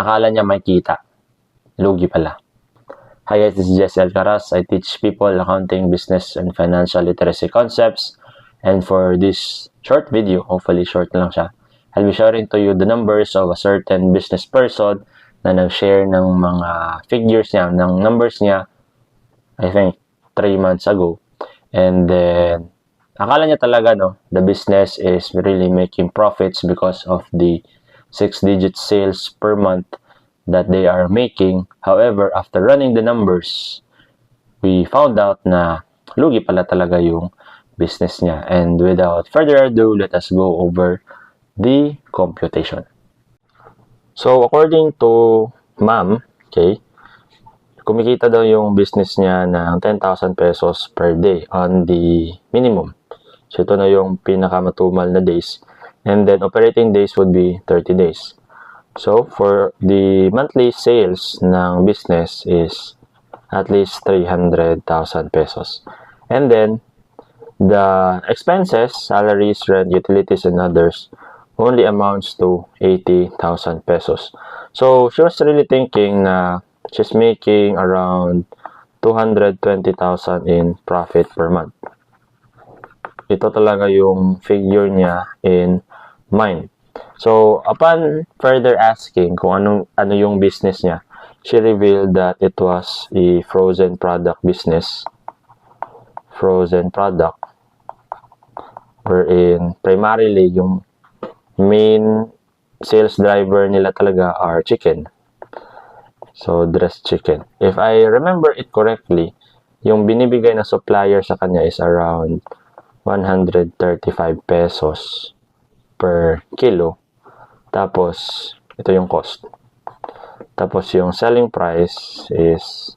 akala niya may kita. Lugi pala. Hi guys, this is Jesse Alcaraz. I teach people accounting, business, and financial literacy concepts. And for this short video, hopefully short lang siya, I'll be sharing to you the numbers of a certain business person na nag-share ng mga figures niya, ng numbers niya, I think, 3 months ago. And then, akala niya talaga, no, the business is really making profits because of the 6-digit sales per month that they are making. However, after running the numbers, we found out na lugi pala talaga yung business niya. And without further ado, let us go over the computation. So, according to ma'am, okay, kumikita daw yung business niya ng 10,000 pesos per day on the minimum. So, ito na yung pinakamatumal na days. And then, operating days would be 30 days. So, for the monthly sales ng business is at least 300,000 pesos. And then, the expenses, salaries, rent, utilities, and others only amounts to 80,000 pesos. So, she was really thinking na she's making around 220,000 in profit per month. Ito talaga yung figure niya in mind. So, upon further asking kung anong, ano yung business niya, she revealed that it was a frozen product business. Frozen product. Wherein, primarily, yung main sales driver nila talaga are chicken. So, dressed chicken. If I remember it correctly, yung binibigay na supplier sa kanya is around 135 pesos per kilo. Tapos, ito yung cost. Tapos, yung selling price is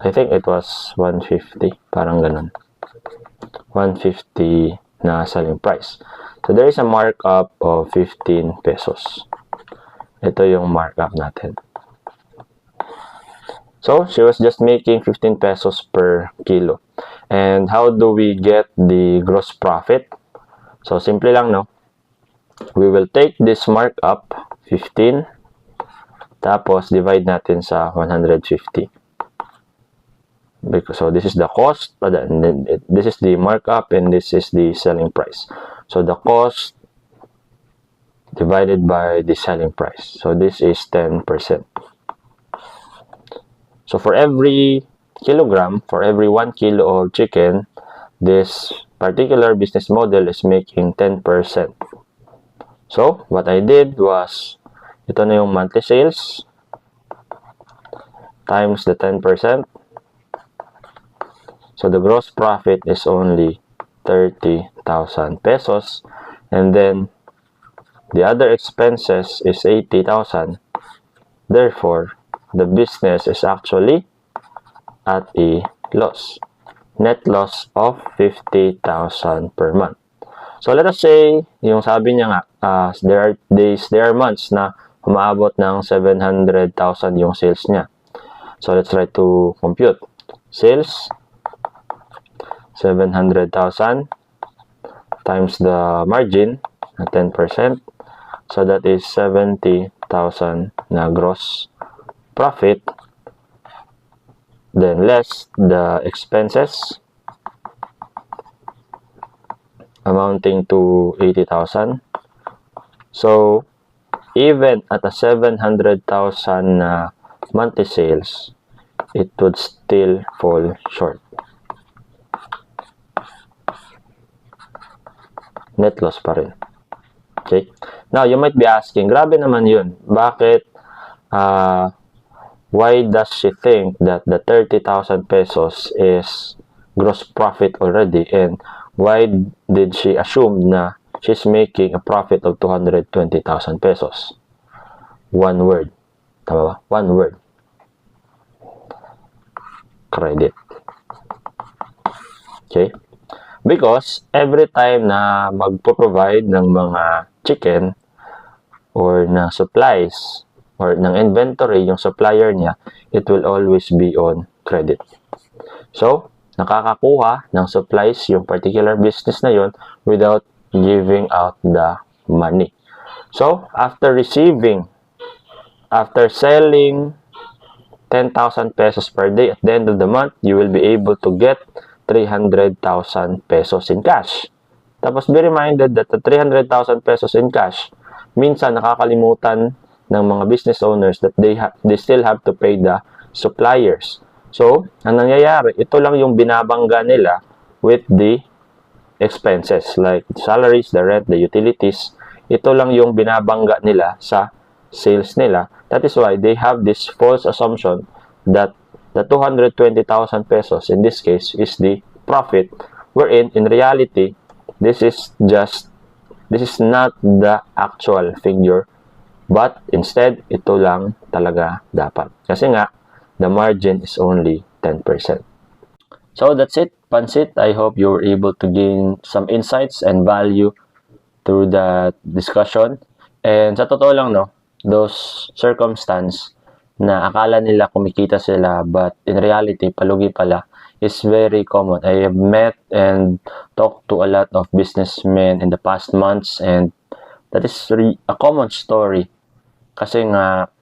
I think it was 150. Parang ganun. 150 na selling price. So, there is a markup of 15 pesos. Ito yung markup natin. So, she was just making 15 pesos per kilo. And how do we get the gross profit? So, simple lang, no? We will take this markup, 15, tapos divide natin sa 150. Because, so, this is the cost, this is the markup, and this is the selling price. So, the cost divided by the selling price. So, this is 10%. So, for every kilogram, for every 1 kilo of chicken, this particular business model is making 10%. So, what I did was, ito na yung monthly sales times the 10%. So, the gross profit is only 30,000 pesos. And then, the other expenses is 80,000. Therefore, the business is actually at a loss. Net loss of 50,000 per month. So, let us say, yung sabi niya nga, uh, there are days, there are months na umaabot ng 700,000 yung sales niya. So, let's try to compute. Sales, 700,000 times the margin na 10%. So, that is 70,000 na gross profit. Then, less the expenses amounting to 80,000. So, even at a 700,000 na monthly sales, it would still fall short. Net loss pa rin. Okay? Now, you might be asking, grabe naman yun. Bakit, uh, why does she think that the 30,000 pesos is gross profit already and why did she assume na she's making a profit of 220,000 pesos? One word. Tama ba? One word. Credit. Okay? Because every time na magpo-provide ng mga chicken or na supplies or ng inventory yung supplier niya, it will always be on credit. So, nakakakuha ng supplies yung particular business na yon without giving out the money. So, after receiving, after selling 10,000 pesos per day at the end of the month, you will be able to get 300,000 pesos in cash. Tapos be reminded that the 300,000 pesos in cash, minsan nakakalimutan ng mga business owners that they, ha- they still have to pay the suppliers. So, ang nangyayari, ito lang yung binabangga nila with the expenses like salaries, the rent, the utilities. Ito lang yung binabangga nila sa sales nila. That is why they have this false assumption that the 220,000 pesos in this case is the profit wherein in reality this is just this is not the actual figure but instead ito lang talaga dapat kasi nga the margin is only 10%. So that's it, Pansit. I hope you were able to gain some insights and value through the discussion. And sa totoo lang, no, those circumstance na akala nila kumikita sila but in reality, palugi pala, is very common. I have met and talked to a lot of businessmen in the past months and that is a common story. Kasi nga,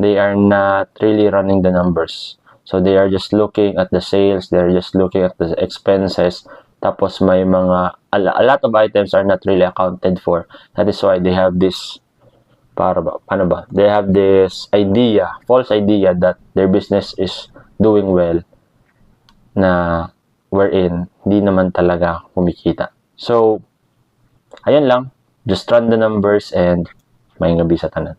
they are not really running the numbers. So they are just looking at the sales, they're just looking at the expenses. Tapos may mga a, lot of items are not really accounted for. That is why they have this para ba, paano ba? They have this idea, false idea that their business is doing well na wherein hindi naman talaga kumikita. So, ayun lang. Just run the numbers and may gabi sa tanan.